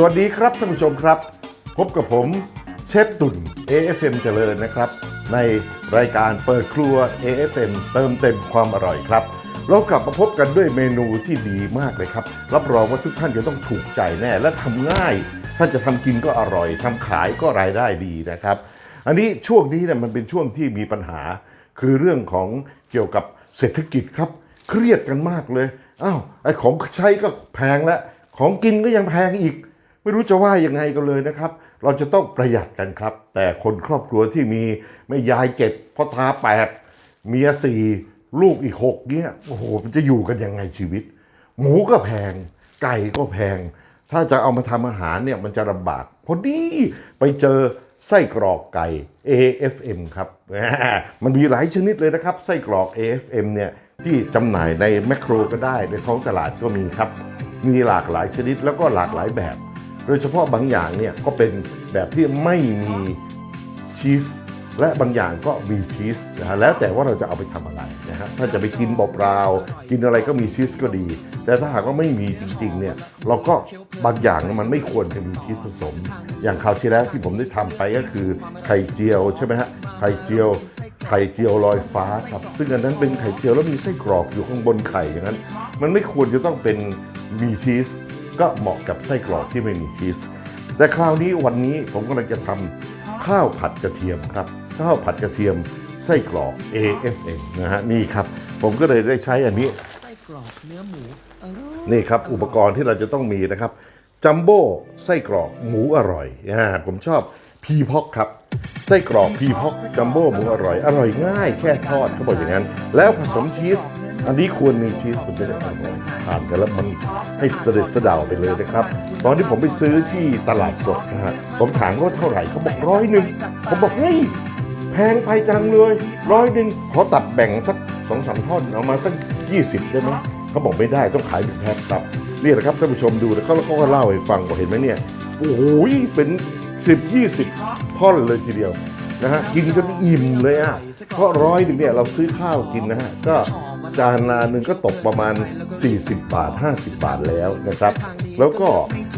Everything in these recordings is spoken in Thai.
สวัสดีครับท่านผู้ชมครับ พบกับผมเชฟตุ่น AFM เจริญนะครับ ในรายการเปิดครัว AFM เติมเต็มความอร่อยครับ เรากลับมาพบกันด้วยเมนูที่ดีมากเลยครับ รับรองว่าทุกท่านจะต้องถูกใจแน่และทำง่าย ท่านจะทำกินก็อร่อยทำขายก็รายได้ดีนะครับ อันนี้ช่วงนี้เนี่ยมันเป็นช่วงที่มีปัญหา คือเรื่องของเกี่ยวกับเศรษฐกิจครับ เครียดกันมากเลยอ้าวไอ้ของใช้ก็แพงแล้วของกินก็ยังแพงอีก ไม่รู้จะว่ายังไงกันเลยนะครับ เราจะต้องประหยัดกันครับ แต่คนครอบครัวที่มีไม่ยายเจ็ดพ่อตาแปดเมียสี่ลูกอีกหกเนี่ยโอ้โหมันจะอยู่กันยังไงชีวิต หมูก็แพง ไก่ก็แพง ถ้าจะเอามาทำอาหารเนี่ยมันจะลำบากพอดีไปเจอไส้กรอกไก่ AFM ครับมมันมีหลายชนิดเลยนะครับ ไส้กรอก AFM เนี่ยที่จำหน่ายในแมคโครก็ได้ในท้องตลาดก็มีครับ มีหลากหลายชนิดแล้วก็หลากหลายแบบ โดยเฉพาะบางอย่างเนี่ยก็เป็นแบบที่ไม่มีชีสและบางอย่างก็มีชีสนะฮะแล้วแต่ว่าเราจะเอาไปทำอะไรนะฮะถ้าจะไปกินเปล่าๆกินอะไรก็มีชีสก็ดี แต่ถ้าหากว่าไม่มีจริงๆเนี่ยเราก็บางอย่างมันไม่ควรจะมีชีสผสม อย่างคราวที่แล้วที่ผมได้ทำไปก็คือไข่เจียวใช่ไหมฮะไข่เจียวไข่เจียวลอยฟ้าครับ ซึ่งอันนั้นเป็นไข่เจียวแล้วมีไส้กรอกอยู่ข้างบนไข่อย่างนั้น มันไม่ควรจะต้องเป็นมีชีส ก็เหมาะกับไส้กรอกที่ไม่มีชีส แต่คราวนี้วันนี้ผมกำลังจะทำข้าวผัดกระเทียมครับ ข้าวผัดกระเทียมไส้กรอก AFM นะฮะนี่ครับ ผมก็เลยได้ใช้อันนี้ไส้กรอกเนื้อหมูอร่อยนี่ครับอุปกรณ์ที่เราจะต้องมีนะครับจัมโบ้ไส้กรอกหมูอร่อยอ่าผมชอบพีพอกครับไส้กรอกพีพอกจัมโบ้หมูอร่อย อร่อยง่ายแค่ทอดเขาบอกอย่างนั้น แล้วผสมชีส อันนี้ควรมีชีสมันจะได้อร่อยทานกันแล้วมันให้เสด็จเสดาไปเลยนะครับ ตอนที่ผมไปซื้อที่ตลาดสดนะฮะผมถามว่าเท่าไหร่เขาบอกร้อยหนึ่งผมบอกเฮ้ยแพงไปจังเลยร้อยหนึ่งขอตัดแบ่งสักสองสามท่อนเอามาสักยี่สิบได้ไหมเขาบอกไม่ได้ต้องขายเป็นแพ็คครับนี่แหละครับท่านผู้ชมดูแล้วเขาเขาก็เล่าให้ฟังว่าเห็นไหมเนี่ยโอ้โหเป็นสิบยี่สิบท่อนเลยทีเดียวนะฮะกินจนอิ่มเลยอะเพราะร้อยหนึ่งเนี่ยเราซื้อข้าวกินนะฮะก็ จานนาหนึ่งก็ตกประมาณ 40 บาท 50 บาทแล้วนะครับ แล้วก็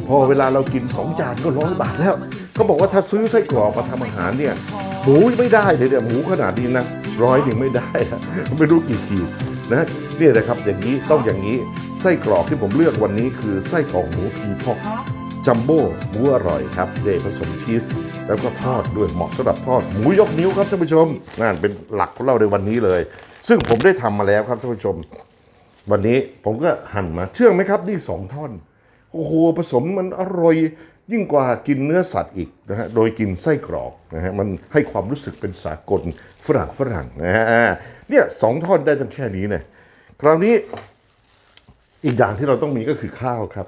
พอเวลาเรากิน 2 จานก็ร้อยบาทแล้วเขาบอกว่าถ้าซื้อไส้กรอกมาทำอาหารเนี่ยหมูไม่ได้เลยเนี่ยหมูขนาดนี้นะร้อยหนึ่งไม่ได้นะไม่รู้กี่ขีดนะเนี่ยนะครับอย่างนี้ต้องอย่างนี้ไส้กรอกที่ผมเลือกวันนี้คือไส้กรอกหมูพีพอกจัมโบ้หมูอร่อยครับเดผสมชีส แล้วก็ทอดด้วยเหมาะสำหรับทอด หมูยกนิ้วครับท่านผู้ชมนั่นเป็นหลักของเราในวันนี้เลย ซึ่งผมได้ทำมาแล้วครับท่านผู้ชม วันนี้ผมก็หั่นมา เชื่องไหมครับนี่สองท่อน โอ้โหผสมมันอร่อยยิ่งกว่ากินเนื้อสัตว์อีกนะฮะ โดยกินไส้กรอกนะฮะ มันให้ความรู้สึกเป็นสากลฝรั่งฝรั่งนะฮะ เนี่ยสองท่อนได้ตั้งแค่นี้เนี่ยคราวนี้อีกอย่างที่เราต้องมีก็คือข้าวครับ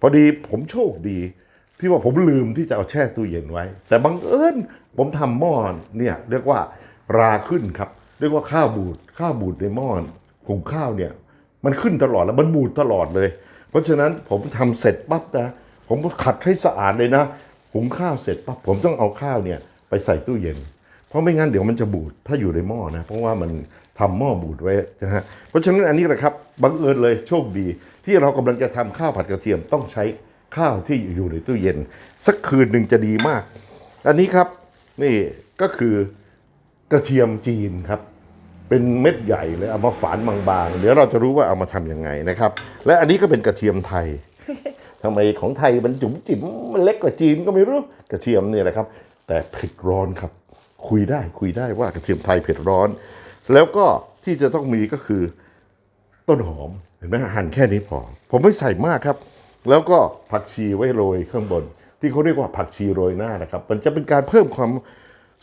พอดีผมโชคดีที่ว่าผมลืมที่จะเอาแช่ตู้เย็นไว้ แต่บังเอิญผมทำหม้อเนี่ยเรียกว่าราขึ้นครับ เรียกว่าข้าวบูดข้าวบูดในหม้อหุงข้าวเนี่ยมันขึ้นตลอดแล้วมันบูดตลอดเลย เพราะฉะนั้นผมทำเสร็จปั๊บนะ ผมก็ขัดให้สะอาดเลยนะหุงข้าวเสร็จปั๊บผมต้องเอาข้าวเนี่ยไปใส่ตู้เย็น เพราะไม่งั้นเดี๋ยวมันจะบูดถ้าอยู่ในหม้อนะเพราะว่ามันทำหม้อบูดไว้นะฮะเพราะฉะนั้นอันนี้แหละครับบังเอิญเลยโชคดี ที่เรากำลังจะทำข้าวผัดกระเทียมต้องใช้ข้าวที่อยู่ในตู้เย็น สักคืนหนึ่งจะดีมาก อันนี้ครับนี่ก็คือกระเทียมจีนครับ เป็นเม็ดใหญ่เลยเอามาฝานบางๆ เดี๋ยวเราจะรู้ว่าเอามาทำยังไงนะครับ และอันนี้ก็เป็นกระเทียมไทยทำไมของไทยมันจุ๋มจิ๋มมันเล็กกว่าจีนก็ไม่รู้กระเทียมเนี่ยแหละครับ แต่เผ็ดร้อนครับ คุยได้คุยได้ว่ากระเทียมไทยเผ็ดร้อน แล้วก็ที่จะต้องมีก็คือต้นหอมเห็นไหมหั่นแค่นี้พอ ผมไม่ใส่มากครับ แล้วก็ผักชีไว้โรยข้างบน ที่เขาเรียกว่าผักชีโรยหน้านะครับ มันจะเป็นการเพิ่มความ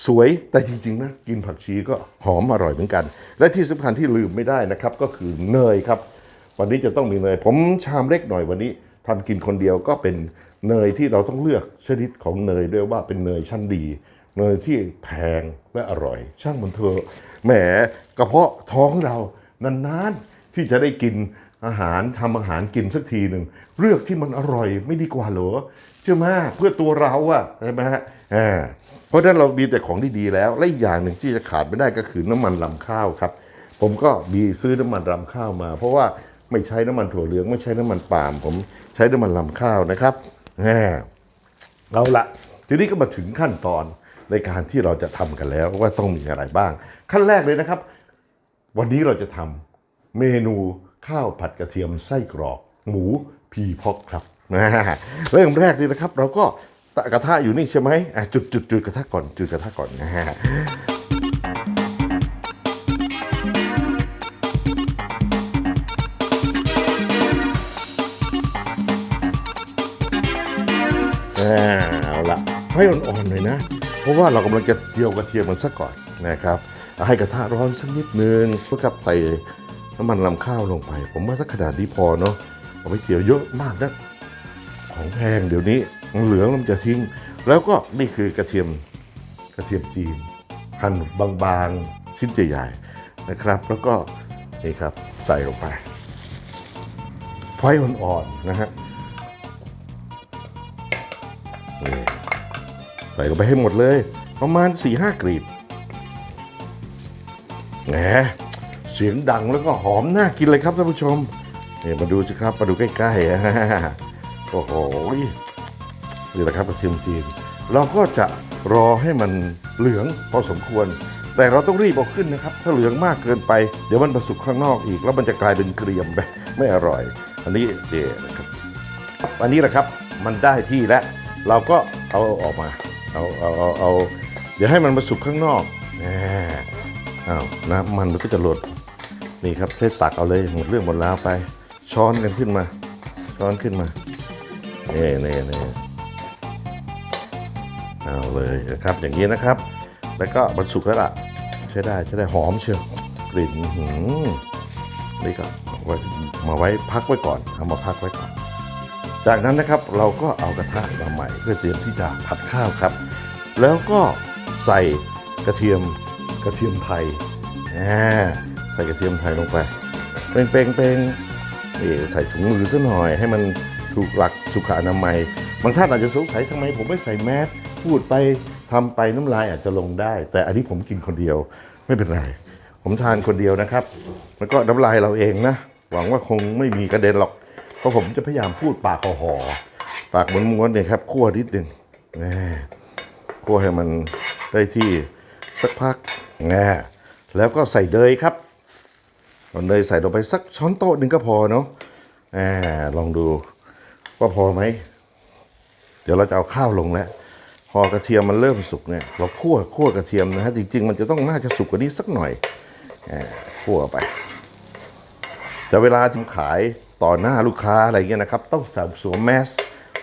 สวยแต่จริงๆนะกินผักชีก็หอมอร่อยเหมือนกัน และที่สำคัญที่ลืมไม่ได้นะครับ ก็คือเนยครับ วันนี้จะต้องมีเนย ผมชามเล็กหน่อยวันนี้ทำกินคนเดียวก็เป็นเนยที่เราต้องเลือกชนิดของเนยด้วยว่าเป็นเนยชั้นดี เนยที่แพงและอร่อย ช่างมันเถอะแหมกระเพาะท้องเรานานๆที่จะได้กินอาหารทำอาหารกินสักทีหนึ่งเลือกที่มันอร่อยไม่ดีกว่าเหรอใช่ไหมเพื่อตัวเราอะใช่ไหมฮะ เพราะฉะนั้นเรามีแต่ของดีๆแล้ว และอีกอย่างหนึ่งที่จะขาดไม่ได้ก็คือน้ำมันลำข้าวครับ ผมก็มีซื้อน้ำมันรำข้าวมา เพราะว่าไม่ใช้น้ำมันถั่วเหลืองไม่ใช้น้ำมันปาล์มผมใช้น้ำมันลำข้าวนะครับเอาละทีนี้ก็มาถึงขั้นตอนในการที่เราจะทำกันแล้วว่าต้องมีอะไรบ้าง ขั้นแรกเลยนะครับ วันนี้เราจะทำเมนูข้าวผัดกระเทียมไส้กรอก หมูพีพอกครับเริ่มแรกเลยนะครับ เราก็ กระทะอยู่นี่ใช่ไหมจุดจุดจุดกระทะก่อน จุดกระทะก่อนนะฮะเอาละให้อ่อนๆหน่อยนะ เพราะว่าเรากำลังจะเจียวกระเทียมมันซะก่อนนะครับ ให้กระทะร้อนสักนิดนึงเพื่อกับใส่น้ำมันลำข้าวลงไป ผมว่าสักขนาดนี้พอเนาะเอาไปเจียวเยอะมากนะของแพงเดี๋ยวนี้ เหลืองมันจะทิ้ง แล้วก็นี่คือกระเทียมกระเทียมจีนหั่นบางๆชิ้นใหญ่ๆนะครับ แล้วก็นี่ครับใส่ลงไป ไฟอ่อนๆนะฮะใส่ลงไปให้หมดเลย ประมาณ4-5กรีบแหมเสียงดังแล้วก็หอมน่ากินเลยครับท่านผู้ชมนี่มาดูสิครับมาดูใกล้ๆโอ้โห นี่แหละครับกระเทียมจีน เราก็จะรอให้มันเหลืองพอสมควร แต่เราต้องรีบเอาขึ้นนะครับ ถ้าเหลืองมากเกินไป เดี๋ยวมันมาสุกข้างนอกอีก แล้วมันจะกลายเป็นเกรียมไปไม่อร่อย อันนี้เดี๋ยนะครับอันนี้แหละครับมันได้ที่แล้วเราก็เอาออกมาเอาเอาเอาเอาเดี๋ยวให้มันมาสุกข้างนอกแหมอ้าวน้ำมันมันก็จะหลดนี่ครับใช้ตักเอาเลยหมดเรื่องหมดราวไป ช้อนกันขึ้นมา ช้อนขึ้นมานี่นี่นี่ เอาเลยนะครับอย่างนี้นะครับ แล้วก็มันสุกแล้วล่ะใช้ได้ใช้ได้หอมเชียวกลิ่นหือนี่ก็เอาไว้มาไว้พักไว้ก่อนเอามาพักไว้ก่อน จากนั้นนะครับเราก็เอากระทะมาใหม่ เพื่อเตรียมที่จะผัดข้าวครับ แล้วก็ใส่กระเทียมกระเทียมไทยใส่กระเทียมไทยลงไปเป่งเป่งเป่งนี่ใส่ถุงมือซะหน่อย ให้มันถูกหลักสุขอนามัย บางท่านอาจจะสงสัยทำไมผมไม่ใส่แมส พูดไปทำไปน้ำลายอาจจะลงได้ แต่อันนี้ผมกินคนเดียวไม่เป็นไร ผมทานคนเดียวนะครับ แล้วก็น้ำลายเราเองนะ หวังว่าคงไม่มีกระเด็นหรอก เพราะผมจะพยายามพูดปากห่อปากม้วนๆเนี่ยครับคั่วนิดหนึ่งแน่คั่วให้มันได้ที่สักพักแน่แล้วก็ใส่เดยครับเอาเนยใส่ลงไปสักช้อนโต๊ะหนึ่งก็พอเนาะอ่ลองดูว่าพอไหม เดี๋ยวเราจะเอาข้าวลงแล้ว พอกระเทียมมันเริ่มสุกเนี่ยเราคั่วคั่วกระเทียมนะฮะจริงๆ มันจะต้องน่าจะสุกกว่านี้สักหน่อยคั่วไป แต่เวลาทำขายต่อหน้าลูกค้าอะไรเงี้ยนะครับ ต้องใส่สวมแมส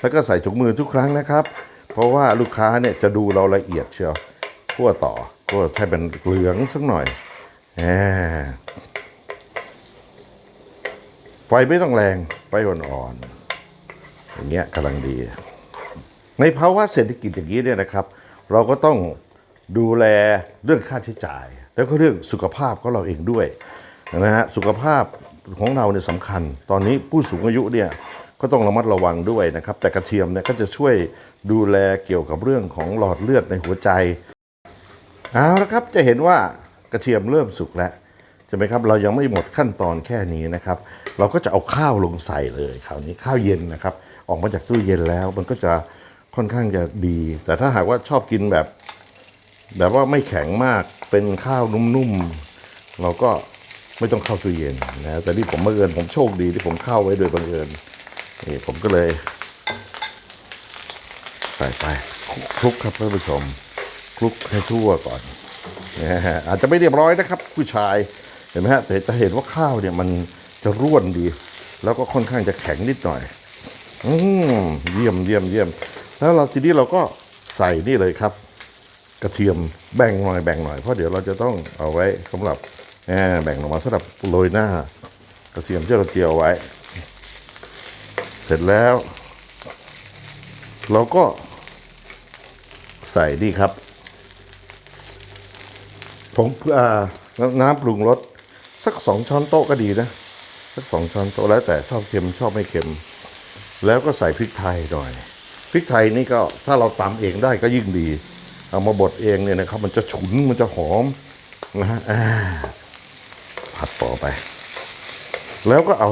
แล้วก็ใส่ถุงมือทุกครั้งนะครับ เพราะว่าลูกค้าเนี่ยจะดูเราละเอียดเชียวคั่วต่อคั่วให้เป็นเหลืองสักหน่อยไฟไม่ต้องแรงไฟอ่อนๆอย่างเงี้ยกำลังดี ในภาวะเศรษฐกิจอย่างนี้เนี่ยนะครับ เราก็ต้องดูแลเรื่องค่าใช้จ่าย แล้วก็เรื่องสุขภาพของเราเองด้วยนะฮะสุขภาพของเราเนี่ยสำคัญ ตอนนี้ผู้สูงอายุเนี่ยก็ต้องระมัดระวังด้วยนะครับ แต่กระเทียมเนี่ยก็จะช่วยดูแลเกี่ยวกับเรื่องของหลอดเลือดในหัวใจเอาละครับจะเห็นว่ากระเทียมเริ่มสุกแล้วใช่ไหมครับเรายังไม่หมดขั้นตอนแค่นี้นะครับ เราก็จะเอาข้าวลงใส่เลยคราวนี้ข้าวเย็นนะครับ ออกมาจากตู้เย็นแล้วมันก็จะ ค่อนข้างจะดี แต่ถ้าหากว่าชอบกินแบบ แบบว่าไม่แข็งมากเป็นข้าวนุ่มๆเราก็ไม่ต้องเข้าตู้เย็นนะแต่ที่ผมบังเอิญผมโชคดีที่ผมเข้าไว้โดยบังเอิญนี่ผมก็เลย ใส่ไปคลุกครับท่านผู้ชมคลุกให้ทั่วก่อนนะฮะอาจจะไม่เรียบร้อยนะครับ ผู้ชายเห็นไหมฮะแต่จะเห็นว่าข้าวเนี่ยมันจะร่วนดี แล้วก็ค่อนข้างจะแข็งนิดหน่อย อืมเยี่ยมเยี่ยมเยี่ยม แล้วเราทีนี้เราก็ใส่นี่เลยครับ กระเทียมแบ่งหน่อยแบ่งหน่อยเพราะเดี๋ยวเราจะต้องเอาไว้สำหรับแบ่งออกมาสำหรับโรยหน้า กระเทียมที่เราเจียวไว้ เสร็จแล้ว เราก็ใส่นี่ครับผงน้ำปรุงรสสักสองช้อนโต๊ะก็ดีนะ สักสองช้อนโต๊ะแล้วแต่ชอบเค็มชอบไม่เค็ม แล้วก็ใส่พริกไทยหน่อย พริกไทยนี่ก็ถ้าเราตำเองได้ก็ยิ่งดี เอามาบดเองเนี่ยนะครับ มันจะฉุนมันจะหอมนะฮะผัดต่อไป แล้วก็เอา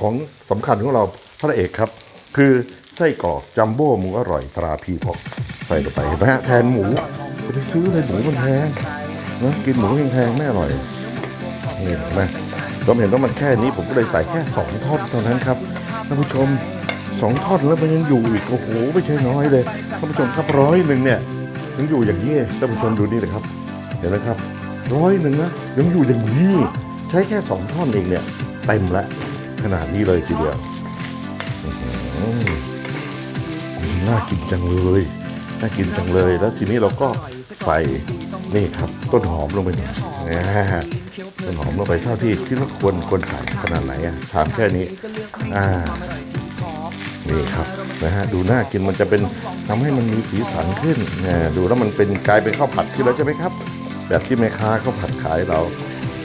ของสำคัญของเราพระเอกครับ คือไส้กรอกจัมโบ้หมูอร่อยตราพีพอกใส่ลงไปเห็นไหมฮะแทนหมูไปซื้อเลยหมูมันแพงนะกินหมูแพงๆไม่อร่อยนี่เห็นไหมผมเห็นว่ามันแค่นี้ผมก็เลยใส่แค่สองท่อนเท่านั้นครับท่านผู้ชม สองท่อนแล้วมันยังอยู่อีกโอ้โหไม่ใช่น้อยเลยท่านผู้ชมครับร้อยหนึ่งเนี่ยยังอยู่อย่างนี้ท่านผู้ชมดูนี่เลยครับ เห็นไหมครับร้อยหนึ่งนะยังอยู่อย่างนี้ใช้แค่สองท่อนเองเนี่ยเต็มละขนาดนี้เลยทีเดียวน่ากินจังเลยน่ากินจังเลยแล้วทีนี้เราก็ใส่นี่ครับต้นหอมลงไปเนี่ยต้นหอมลงไปเท่าที่ที่เราควรควรใส่ขนาดไหนอะชามแค่นี้อ่า นี่ครับนะฮะดูน่ากินมันจะเป็นทำให้มันมีสีสันขึ้นนะดูแล้วมันเป็นกลายเป็นข้าวผัดขึ้นแล้วใช่ไหมครับ แบบที่แม่ค้าเขาผัดขายเรา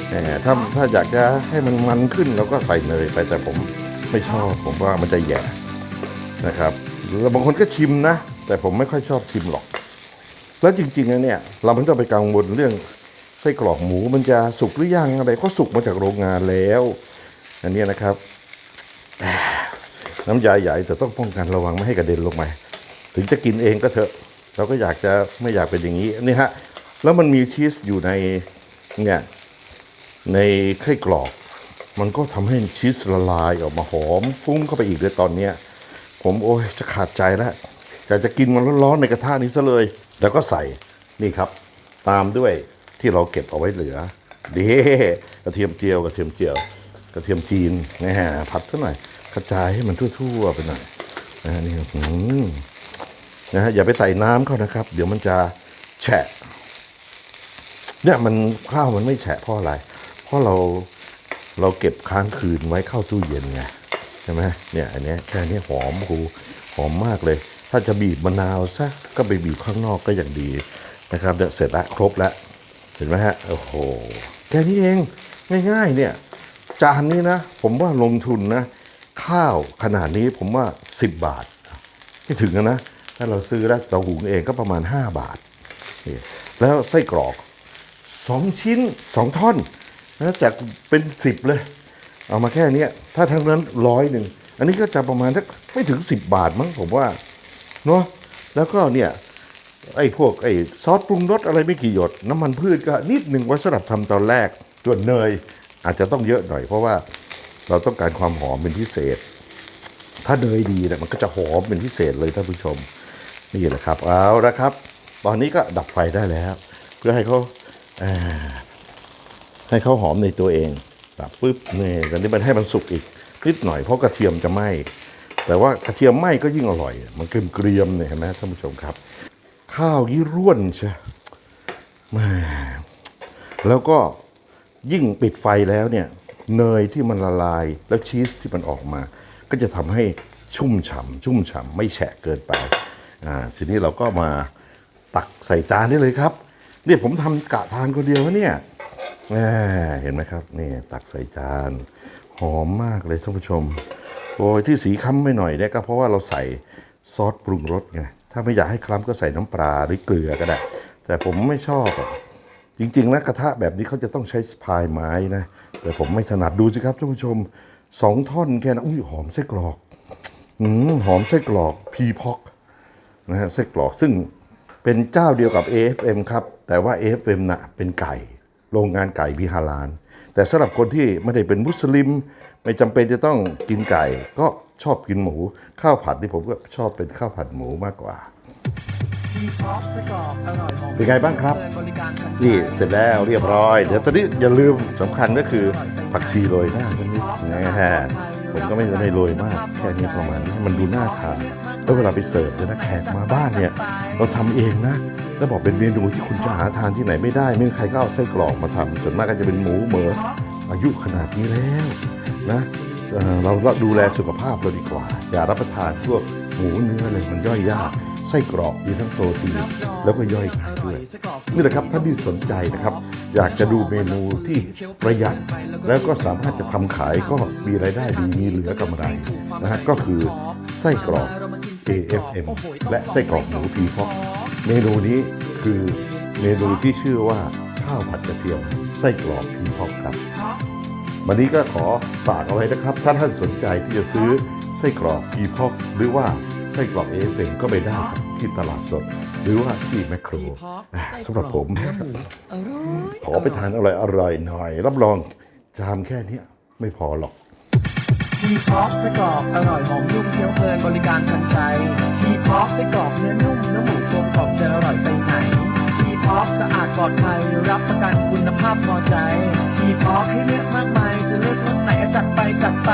แหมถ้าถ้าอยากจะให้มันมันขึ้นเราก็ใส่เนยไปแต่ผมไม่ชอบผมว่ามันจะแย่นะครับแล้วบางคนก็ชิมนะ แต่ผมไม่ค่อยชอบชิมหรอก แล้วจริงๆนะเนี่ยเราไม่ต้องไปกังวลเรื่องไส้กรอกหมูมันจะสุกหรือยังอะไรก็สุกมาจากโรงงานแล้ว อันนี้นะครับ น้ำยาใหญ่แต่ต้องป้องกันระวังไม่ให้กระเด็นลงมาถึงจะกินเองก็เถอะ เราก็อยากจะไม่อยากเป็นอย่างนี้นี่ฮะแล้วมันมีชีสอยู่ในเนี่ยในไส้กรอก มันก็ทำให้ชีสละลายออกมาหอมฟุ้งเข้าไปอีกเลยตอนเนี้ยผมโอ้ยจะขาดใจแล้วอยากจะกินมันร้อนๆในกระทะนี้ซะเลย แล้วก็ใส่นี่ครับ ตามด้วยที่เราเก็บเอาไว้เหลือเด้กระเทียมเจียวกระเทียมเจียว กระเทียมจีนนะฮะผัดเท่าหน่อย กระจายให้มันทั่วๆไปหน่อยนะฮะนี่อืมนะฮะอย่าไปใส่น้ำเข้านะครับ เดี๋ยวมันจะแฉะเนี่ยมันข้าวมันไม่แฉะเพราะอะไร เพราะเราเราเก็บค้างคืนไว้เข้าตู้เย็นไงใช่ไหมเนี่ยอันนี้แค่นี้หอมครูหอมมากเลย ถ้าจะบีบมะนาวซะก็ไปบีบข้างนอกก็อย่างดีนะครับเดี๋ยวเสร็จล้วครบแล้วเห็นไหมฮะโอ้โหแค่นี้เองง่ายๆเนี่ยจานนี้นะ ผมว่าลงทุนนะ ข้าวขนาดนี้ผมว่า 10 บาทไม่ถึงนะ ถ้าเราซื้อแล้วเราหุงเองก็ประมาณ 5 บาท แล้วไส้กรอก 2 ชิ้น 2 ท่อนนะจากเป็น 10 เลย เอามาแค่นี้ถ้าทั้งนั้นร้อยหนึ่ง อันนี้ก็จะประมาณสักไม่ถึง 10 บาทมั้งผมว่าเนาะแล้วก็เนี่ยไอ้พวกไอ้ซอสปรุงรสอะไรไม่กี่หยด น้ำมันพืชก็นิดหนึ่งไว้สำหรับทำตอนแรกส่วนเนยอาจจะต้องเยอะหน่อยเพราะว่า เราต้องการความหอมเป็นพิเศษ ถ้าเนยดีเนี่ยมันก็จะหอมเป็นพิเศษเลยท่านผู้ชม นี่แหละครับ เอาละครับ ตอนนี้ก็ดับไฟได้แล้ว เพื่อให้เขาอ่าให้เขาหอมในตัวเองดับปุ๊บนี่ตอนนี้มันให้มันสุกอีกนิดหน่อยเพราะกระเทียมจะไหม้แต่ว่ากระเทียมไหม้ก็ยิ่งอร่อย มันเกรียมเนี่ยเห็นไหมท่านผู้ชมครับ ข้าวยี่ร่วนใช่แหม่แล้วก็ยิ่งปิดไฟแล้วเนี่ย เนยที่มันละลายแล้วชีสที่มันออกมา ก็จะทำให้ชุ่มฉ่ำชุ่มฉ่ำไม่แฉะเกินไปอ่าทีนี้เราก็มาตักใส่จานได้เลยครับเนี่ยผมทำกะทานคนเดียวเนี่ยเห็นไหมครับนี่ตักใส่จานหอมมากเลยท่านผู้ชมโอ้ยที่สีค้ำไปหน่อยเนี่ยก็เพราะว่าเราใส่ซอสปรุงรสไงถ้าไม่อยากให้คล้ำก็ใส่น้ำปลาหรือเกลือก็ได้ แต่ผมไม่ชอบจริงๆนะกระทะแบบนี้เขาจะต้องใช้พายไม้นะ แต่ผมไม่ถนัดดูสิครับท่านผู้ชมสองท่อนแค่นั้นอุ้ยหอมไส้กรอกอืมหอมไส้กรอกพีพ็อกนะฮะไส้กรอกซึ่งเป็นเจ้าเดียวกับ AFM ครับ แต่ว่า AFM นะเป็นไก่ โรงงานไก่พิฮาราน แต่สำหรับคนที่ไม่ได้เป็นมุสลิม ไม่จำเป็นจะต้องกินไก่ ก็ชอบกินหมู ข้าวผัดนี่ผมก็ชอบเป็นข้าวผัดหมูมากกว่า เป็นไงบ้างครับ นี่เสร็จแล้วเรียบร้อย เดี๋ยวตอนนี้อย่าลืมสำคัญก็คือผักชีโรยหน้าสักนิดนะฮะผมก็ไม่ได้โรยมากแค่นี้ประมาณนี้มันดูน่าทานแล้วเวลาไปเสิร์ฟเนี่ยนะแขกมาบ้านเนี่ย เราทำเองนะ แล้วบอกเป็นเมนูที่คุณจะหาทานที่ไหนไม่ได้ ไม่มีใครก็เอาไส้กรอกมาทำส่วนมากก็จะเป็นหมูเหมืออายุขนาดนี้แล้วนะเอ่อเราดูแลสุขภาพเราดีกว่า อย่ารับประทานพวกหมูเนื้อเลยมันย่อยยาก ไส้กรอกมีทั้งโปรตีนแล้วก็ย่อยง่ายด้วยนี่แหละครับท่านที่สนใจนะครับ อยากจะดูเมนูที่ประหยัด แล้วก็สามารถจะทำขายก็มีรายได้ดีมีเหลือกำไรนะฮะก็คือไส้กรอก AFM และไส้กรอกหมูพีพอกเมนูนี้คือเมนูที่ชื่อว่าข้าวผัดกระเทียมไส้กรอกพีพอกครับ วันนี้ก็ขอฝากเอาไว้นะครับ ถ้าท่านสนใจที่จะซื้อไส้กรอกพีพอกหรือว่า ไส้กรอกเอฟเอ็ก็ไปได้ครับที่ตลาดสด หรือว่าที่แมคโครพีพอกอ่าไส้สำหรับผมกอเนื้อหมูอร่อยขอไปทานอร่อยอร่อยๆหน่อย รับรองจามแค่เนี้ยไม่พอหรอกพีพอกไส้กรอกอร่อยหอมนุ่มเคี้ยวเพลินบริการทันใจพีพอกไส้กรอกเนื้อนุ่มเนื้อหมูกลมกล่อมจะอร่อยไปไหนพีพอกสะอาดปลอดภัยรับประกันคุณภาพพอใจพีพอกให้เลือกมากมายจะเลือกรสไหนจัดไปจัดไป